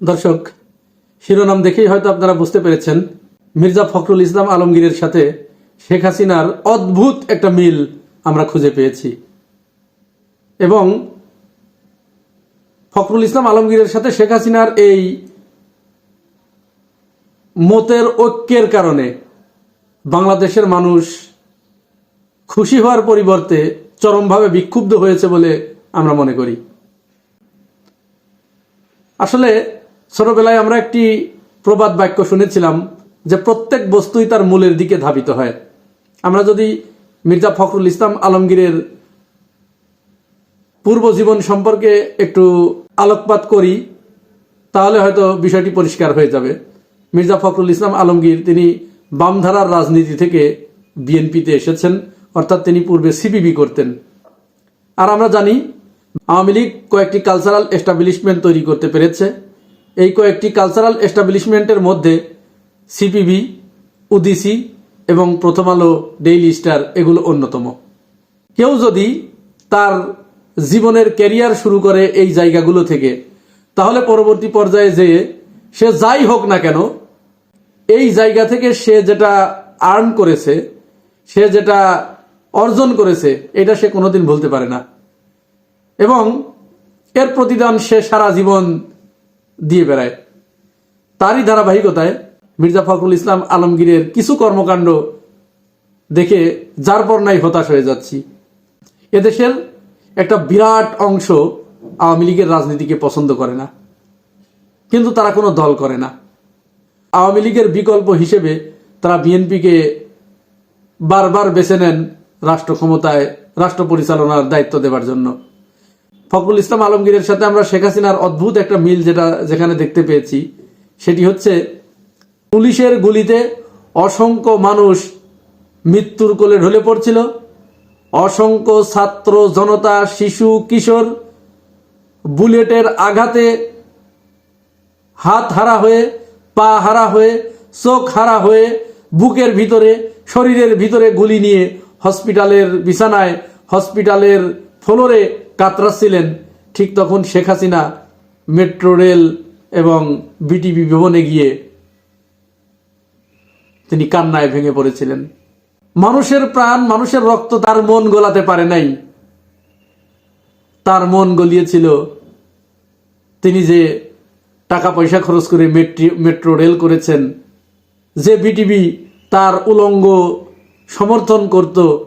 দর্শক, শিরোনাম দেখেই হয়তো আপনারা বুঝতে পেরেছেন, মির্জা ফখরুল ইসলাম আলমগীরের সাথে শেখ হাসিনার অদ্ভুত একটা মিল আমরা খুঁজে পেয়েছি। এবং ফখরুল ইসলাম আলমগীরের সাথে শেখ হাসিনার এই মতের ঐক্যের কারণে বাংলাদেশের মানুষ খুশি হওয়ার পরিবর্তে চরমভাবে বিক্ষুব্ধ হয়েছে বলে আমরা মনে করি। আসলে ছোটবেলায় আমরা একটি প্রবাদ বাক্য শুনেছিলাম যে প্রত্যেক বস্তুই তার মূলের দিকে ধাবিত হয়। আমরা যদি মির্জা ফখরুল ইসলাম আলমগীরের পূর্ব জীবন সম্পর্কে একটু আলোকপাত করি, তাহলে হয়তো বিষয়টি পরিষ্কার হয়ে যাবে। মির্জা ফখরুল ইসলাম আলমগীর, তিনি বামধারার রাজনীতি থেকে বিএনপিতে এসেছেন, অর্থাৎ তিনি পূর্বে সিপিবি করতেন। আর আমরা জানি, আওয়ামী লীগ কয়েকটি কালচারাল এস্টাবলিশমেন্ট তৈরি করতে পেরেছে। এই কয়েকটি কালচারাল এস্টাবলিশমেন্টের মধ্যে সিপিবি উদিসি এবং প্রথম আলো ডেইলি স্টার এগুলো অন্যতম। কেউ যদি তার জীবনের ক্যারিয়ার শুরু করে এই জায়গাগুলো থেকে, তাহলে পরবর্তী পর্যায়ে যেয়ে সে যাই হোক না কেন, এই জায়গা থেকে সে যেটা আর্ন করেছে, সে যেটা অর্জন করেছে, এটা সে কোনোদিন বলতে পারে না। এবং এর প্রতিদান সে সারা জীবন দিয়ে বেড়ায়। তারই ধারাবাহিকতায় মির্জা ফখরুল ইসলাম আলমগীরের কিছু কর্মকাণ্ড দেখে যার পর নাই হতাশ হয়ে যাচ্ছি। এদেশের একটা বিরাট অংশ আওয়ামী লীগের রাজনীতিকে পছন্দ করে না। কিন্তু তারা কোনো দল করে না। আওয়ামী লীগের বিকল্প হিসেবে তারা বিএনপিকে বারবার বেছে নেন রাষ্ট্র ক্ষমতায়, রাষ্ট্র পরিচালনার দায়িত্ব দেবার জন্য। ফখরুল ইসলাম আলমগীরের সাথে আমরা শেখ হাসিনার অদ্ভুত একটা মিল যেটা যেখানে দেখতে পেয়েছি, সেটি হচ্ছে পুলিশের গুলিতে অসংখ্য মানুষ মৃত্যুর কোলে ঢলে পড়ছিল। অসংখ্য ছাত্র, জনতা, শিশু, কিশোর বুলেটের আঘাতে হাত হারা হয়ে, পা হারা হয়ে, চোখ হারা হয়ে বুকের ভিতরে, শরীরের ভিতরে গুলি নিয়ে হসপিটালের বিছানায়, হসপিটালের ফ্লোরে কাতরাচ্ছিলেন ঠিক তখন শেখ হাসিনা মেট্রো রেল এবং বিটিভি ভবনে গিয়ে তিনি কান্নায় ভেঙে পড়েছিলেন। মানুষের প্রাণ, মানুষের রক্ত তার মন গলাতে পারে নাই। তার মন গলিয়েছিল তিনি যে টাকা পয়সা খরচ করে মেট্রি- মেট্রো রেল করেছেন, যে বিটিভি তার উলঙ্গ সমর্থন করত,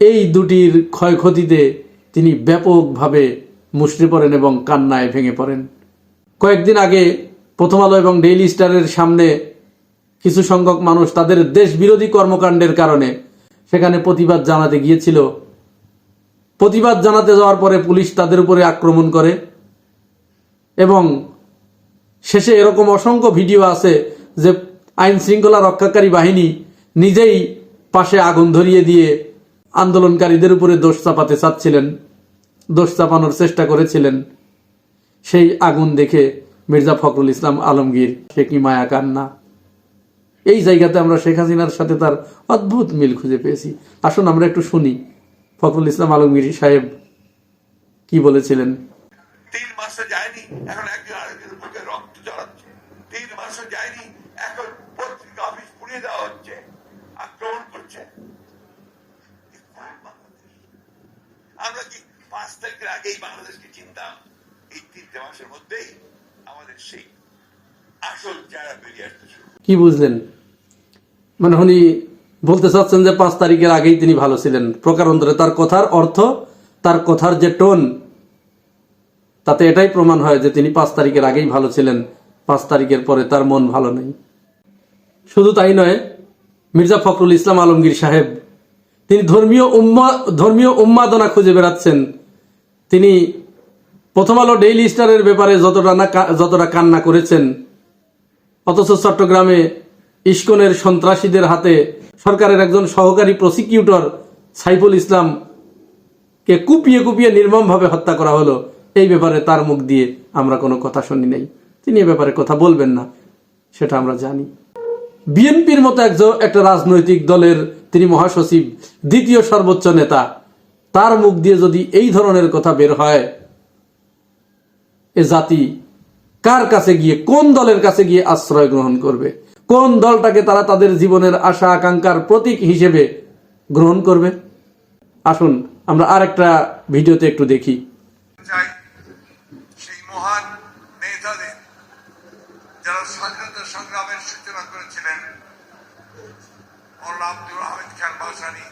এই দুটির ক্ষয়ক্ষতিতে তিনি ব্যাপকভাবে মুষড়ে পড়েন এবং কান্নায় ভেঙে পড়েন। কয়েকদিন আগে প্রথম আলো এবং ডেইলি স্টারের সামনে কিছু সংখ্যক মানুষ তাদের দেশ বিরোধী কর্মকাণ্ডের কারণে সেখানে প্রতিবাদ জানাতে গিয়েছিল। প্রতিবাদ জানাতে যাওয়ার পরে পুলিশ তাদের উপরে আক্রমণ করে এবং শেষে এরকম অসংখ্য ভিডিও আছে যে আইন শৃঙ্খলা রক্ষাকারী বাহিনী নিজেই পাশে আগুন ধরিয়ে দিয়ে আন্দোলনকারীদের উপরে দোষ চাপাতে চাচ্ছিলেন। দোষ চাপানোর চেষ্টা করেছিলেন। সেই আগুন দেখে মির্জা ফখরুল ইসলাম আলমগীর সে কি মায়া কান্না। এই জায়গাতে আমরা শেখ হাসিনার সাথে তার অদ্ভুত মিল খুঁজে পেয়েছি। আসুন আমরা একটু শুনি ফখরুল ইসলাম আলমগীর সাহেব কি বলেছিলেন। তিন মাসে যায়নি, এখন রক্ত জড়াচ্ছে তিন মাসে যায়নি এখন পত্রিকা অফিস পুড়িয়ে দেওয়া হচ্ছে আক্রমণ করছে এ কোন বাংলাদেশ? আমরা কি পাঁচ আগেই বাংলাদেশকে চিনতাম এই তিনটে মাসের মধ্যেই আমাদের সেই আসল চেহারা বেরিয়ে আসতে কি বুঝলেন? মানে উনি বলতে চাচ্ছেন যে পাঁচ তারিখের আগেই তিনি ভালো ছিলেন। প্রকারান্তরে তার কথার অর্থ, তার কথার যে টোন, তাতে এটাই প্রমাণ হয় যে তিনি পাঁচ তারিখের আগেই ভালো ছিলেন। পাঁচ তারিখের পরে তার মন ভালো নেই। শুধু তাই নয়, মির্জা ফখরুল ইসলাম আলমগীর সাহেব, তিনি ধর্মীয় উম্মা, ধর্মীয় উন্মাদনা খুঁজে বেড়াচ্ছেন। তিনি প্রথম আলো ডেইলি স্টারের ব্যাপারে যতটা না যতটা কান্না করেছেন, অথচ চট্টগ্রামে ইস্কনের সন্ত্রাসীদের হাতে সরকারের একজন সহকারী প্রসিকিউটর সাইফুল ইসলাম কে কুপিয়ে কুপিয়ে নির্মমভাবে হত্যা করা হলো, এই ব্যাপারে তার মুখ দিয়ে আমরা কোনো কথা শুনি নাই। তিনি এ ব্যাপারে কথা বলবেন না, সেটা আমরা জানি। বিএনপির মতো একজন একটা রাজনৈতিক দলের তিনি মহাসচিব, দ্বিতীয় সর্বোচ্চ নেতা। তার মুখ দিয়ে যদি এই ধরনের কথা বের হয়, এ জাতি কার কাছে গিয়ে, কোন দলের কাছে গিয়ে আশ্রয় গ্রহণ করবে? কোন দলটাকে তারা তাদের জীবনের আশা আকাঙ্ক্ষার প্রতীক হিসেবে গ্রহণ করবে? আসুন, আমরা আর একটা ভিডিওতে একটু দেখি। সেই সংগ্রামের সূচনা করেছিলেন। আব্দুল আহমেদ খান বাসানি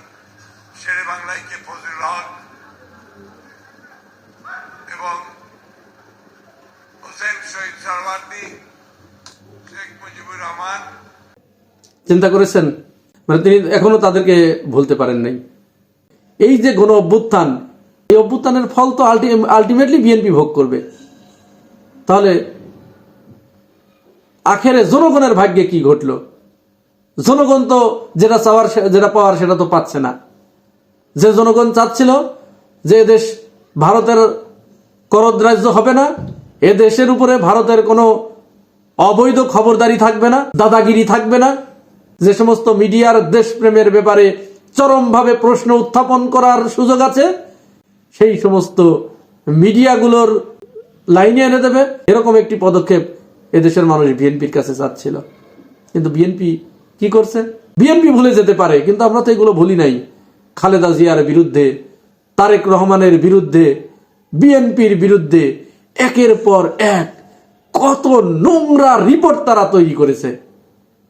শেরে বাংলায় কে ফজলুল হক এবং হোসেন শহীদ সরওয়ার্দী, শেখ মুজিবুর রহমান। চিন্তা করেছেন? মানে তিনি এখনও তাদেরকে ভুলতে পারেন নাই। এই যে গণ অভ্যুত্থান, এই অভ্যুত্থানের ফল তো আলটিমেটলি বিএনপি ভোগ করবে। তাহলে আখেরে জনগণের ভাগ্যে কি ঘটলো? জনগণ তো যেটা চাওয়ার যেটা পাওয়ার সেটা তো পাচ্ছে না। যে জনগণ চাচ্ছিল যে এদেশ ভারতের করদ রাজ্য হবে না, এ দেশের উপরে ভারতের কোনো অবৈধ খবরদারি থাকবে না, দাদাগিরি থাকবে না। যে সমস্ত মিডিয়ার দেশপ্রেমের ব্যাপারে চরমভাবে প্রশ্ন উত্থাপন করার সুযোগ আছে, সেই সমস্ত মিডিয়াগুলোর লাইনে এনে দেবে। এরকম একটি পদক্ষেপ এদেশের মানুষ বিএনপির কাছে চাচ্ছিল। কিন্তু বিএনপি কি করছে? বিএনপি ভুলে যেতে পারে, কিন্তু আমরা তো এগুলো ভুলি নাই। খালেদা জিয়ার বিরুদ্ধে, তারেক রহমানের বিরুদ্ধে, বিএনপির বিরুদ্ধে একের পর এক কত নোংরা রিপোর্ট তারা তৈরি করেছে।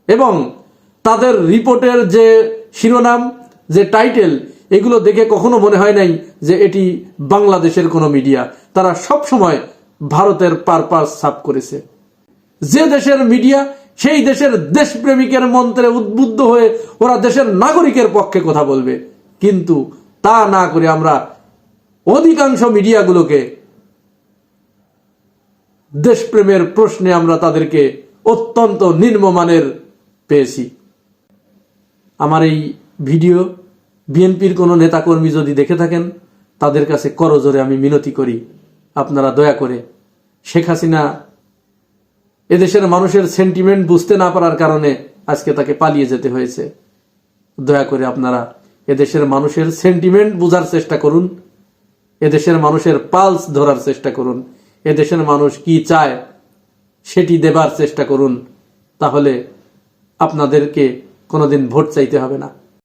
এবং তাদের রিপোর্টের যে শিরোনাম, যে টাইটেল, এগুলো দেখে কখনো মনে হয় নাই যে এটি বাংলাদেশের কোনো মিডিয়া। তারা সব সময় ভারতের পারপাস সাফ করেছে। যে দেশের মিডিয়া, সেই দেশের দেশপ্রেমিকের মন্ত্রে উদ্বুদ্ধ হয়ে ওরা দেশের নাগরিকের পক্ষে কথা বলবে। কিন্তু তা না করে আমরা অধিকাংশ মিডিয়াগুলোকে দেশপ্রেমের প্রশ্নে আমরা তাদেরকে অত্যন্ত নিম্নমানের পেয়েছি। আমার এই ভিডিও বিএনপির কোনো নেতাকর্মী যদি দেখে থাকেন, তাদের কাছে করজোরে আমি মিনতি করি। আপনারা দয়া করে শেখ হাসিনা এদেশের মানুষের সেন্টিমেন্ট বুঝতে না পারার কারণে আজকে তাকে পালিয়ে যেতে হয়েছে। দয়া করে আপনারা এদেশের মানুষের সেন্টিমেন্ট বোঝার চেষ্টা করুন। এদেশের মানুষের পালস ধরার চেষ্টা করুন। এদেশের মানুষ কি চায় সেটি দেবার চেষ্টা করুন। তাহলে আপনাদেরকে কোনোদিন ভোট চাইতে হবে না।